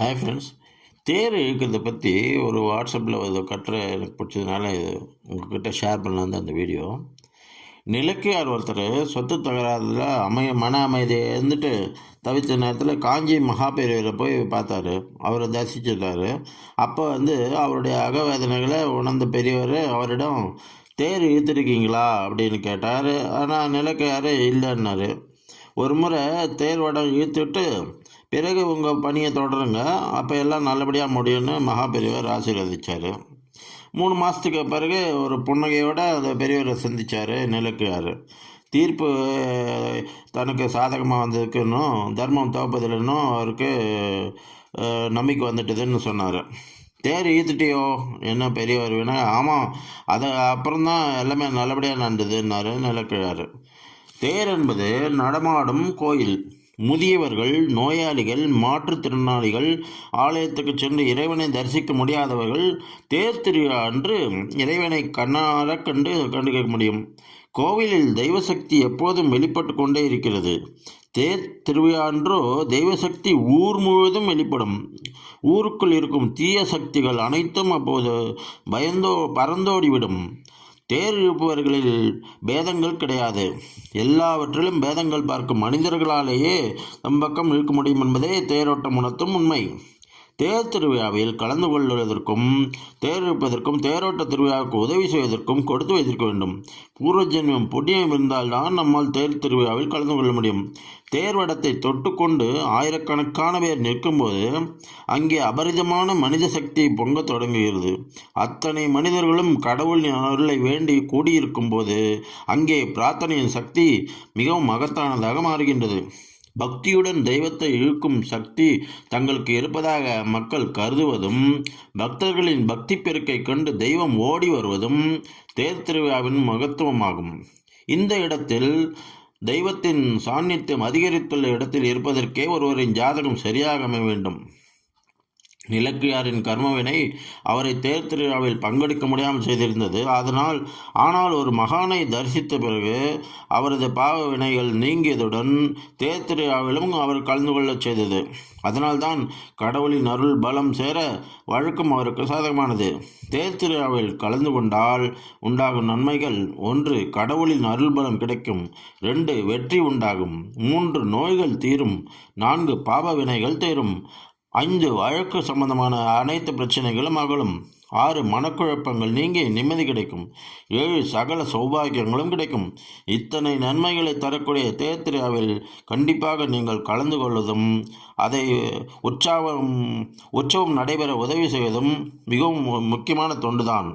Hi friends தேர் இழுக்கிறத பற்றி ஒரு வாட்ஸ்அப்பில் ஒரு கட்டுரை எனக்கு பிடிச்சதுனால இது ஷேர் பண்ணலாம் அந்த வீடியோ நிலக்கியார் ஒருத்தர் சொத்து தகராறில் அமைய மன அமைதியை இருந்துட்டு தவித்த நேரத்தில் காஞ்சி மகாபெரியவரை போய் பார்த்தாரு. அவரை தரிசிச்சிருக்காரு. அப்போ வந்து அவருடைய அகவேதனைகளை உணர்ந்த பெரியவர் அவரிடம் தேர் இழுத்துருக்கீங்களா? அப்படின்னு கேட்டார். ஆனால் நிலக்கையார் இல்லைன்னாரு. ஒரு முறை தேர் வடம் இழுத்துட்டு பிறகு உங்கள் பணியை தொடருங்க. அப்போ எல்லாம் நல்லபடியாக முடியும்னு மகாபெரியவர் ஆசீர்வதித்தார் ஆசீர்வதிச்சார். மூணு மாதத்துக்கு பிறகு ஒரு புன்னகையோடு அந்த பெரியவரை சந்தித்தார் நிலக்கியார் தீர்ப்பு தனக்கு சாதகமாக வந்ததுக்குன்னும் தர்மம் தவப்பதில்லைன்னும் அவருக்கு நம்பிக்கை வந்துட்டுதுன்னு சொன்னார். தேர் ஈத்துட்டியோ என்ன பெரியவர் வேணா? ஆமாம் அது அப்புறம்தான் எல்லாமே நல்லபடியாக நடந்ததுன்னாரு நிலக்கிழார் தேர் என்பது நடமாடும் கோயில். முதியவர்கள் நோயாளிகள் மாற்றுத்திறனாளிகள் ஆலயத்துக்கு சென்று இறைவனை தரிசிக்க முடியாதவர்கள் தேர் திருவிழா அன்று இறைவனை கண்ணார கண்டு கண்டுக்க முடியும். கோவிலில் தெய்வசக்தி எப்போதும் வெளிப்பட்டு கொண்டே இருக்கிறது. தேர் திருவிழா அன்றோ தெய்வசக்தி ஊர் முழுவதும் வெளிப்படும். ஊருக்குள் இருக்கும் தீய சக்திகள் அனைத்தும் அப்போது பயந்தோ பறந்தோடிவிடும். தேர் இழுப்பவர்களில் பேதங்கள் கிடையாது. எல்லாவற்றிலும் பேதங்கள் பார்க்கும் மனிதர்களாலேயே தம்பக்கம் இழுக்க முடியும் என்பதே தேரோட்டம் உணர்த்தும் உண்மை. தேர் திருவிழாவில் கலந்து கொள்வதற்கும் தேர் இழுப்பதற்கும் தேரோட்ட திருவிழாவுக்கு உதவி செய்வதற்கும் கொடுத்து வைத்திருக்க வேண்டும். பூர்வஜென்மம் புண்ணியம் இருந்தால்தான் நம்மால் தேர் திருவிழாவில் கலந்து கொள்ள முடியும். தேர் வடத்தை தொட்டுக்கொண்டு ஆயிரக்கணக்கான பேர் நிற்கும்போது அங்கே அபரிதமான மனித சக்தி பொங்க தொடங்குகிறது. அத்தனை மனிதர்களும் கடவுளின் அருளை வேண்டி கூடியிருக்கும் போது அங்கே பிரார்த்தனையின் சக்தி மிகவும் மகத்தானதாக மாறுகின்றது. பக்தியுடன் தெய்வத்தை இழுக்கும் சக்தி தங்களுக்கு இருப்பதாக மக்கள் கருதுவதும் பக்தர்களின் பக்தி பெருக்கை கண்டு தெய்வம் ஓடி வருவதும் தேர் திருவிழாவின் மகத்துவமாகும். இந்த இடத்தில் தெய்வத்தின் சாநித்தியம் அதிகரித்துள்ள இடத்தில் இருப்பதற்கே ஒருவரின் ஜாதகம் சரியாக அமைய வேண்டும். நிலக்கியாரின் கர்மவினை அவரை தேர் திருவிழாவில் பங்கெடுக்க முடியாமல் செய்திருந்தது. அதனால் ஆனால் ஒரு மகானை தரிசித்த பிறகு அவரது பாவ வினைகள் நீங்கியதுடன் தேர் திருவிழாவிலும் அவர் கலந்து கொள்ளச் செய்தது. அதனால்தான் கடவுளின் அருள் பலம் சேர வழக்கம் அவருக்கு சாதகமானது. தேர் திருவிழாவில் கலந்து கொண்டால் உண்டாகும் நன்மைகள் ஒன்று கடவுளின் அருள் பலம் கிடைக்கும். ரெண்டு வெற்றி உண்டாகும். மூன்று நோய்கள் தீரும். நான்கு பாவ வினைகள் தீரும். ஐந்து வழக்கு சம்பந்தமான அனைத்து பிரச்சனைகளும் அகலும். ஆறு மனக்குழப்பங்கள் நீங்கி நிம்மதி கிடைக்கும். ஏழு சகல சௌபாகியங்களும் கிடைக்கும். இத்தனை நன்மைகளை தரக்கூடிய தேத்திரியாவில் கண்டிப்பாக நீங்கள் கலந்து கொள்வதும் அதை உற்சாகம் உற்சவம் நடைபெற உதவி செய்வதும் மிகவும் முக்கியமான தொண்டுதான்.